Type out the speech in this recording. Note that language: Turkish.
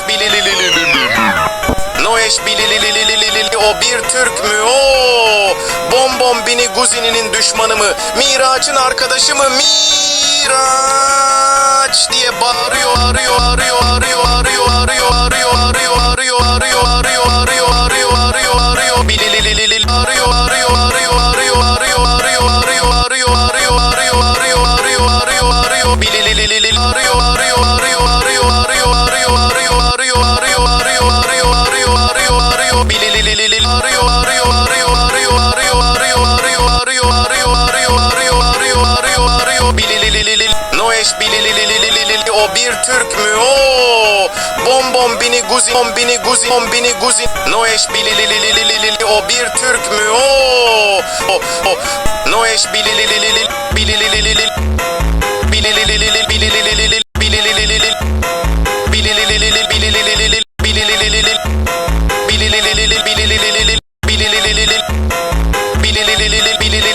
Bilililililili. Noeş bilililililili o bir Türk mü o? Bom bom bini Guzini'nin düşmanı mı? Miraç'ın arkadaşı mı? Miraç diye bağırıyor, arıyor, arıyor, No Noeş bililililililili o bir Türk mü? O Bom bom bini guzi bom bini guzi bom bini guzi. Noeş bililililililili o bir Türk mü? O O o. Noeş bilililililil bilililililil bilililililil bilililililil bilililililil bilililililil bilililililil bilililililil bilililililil bilililililil bilililililil bilililililil bilililililil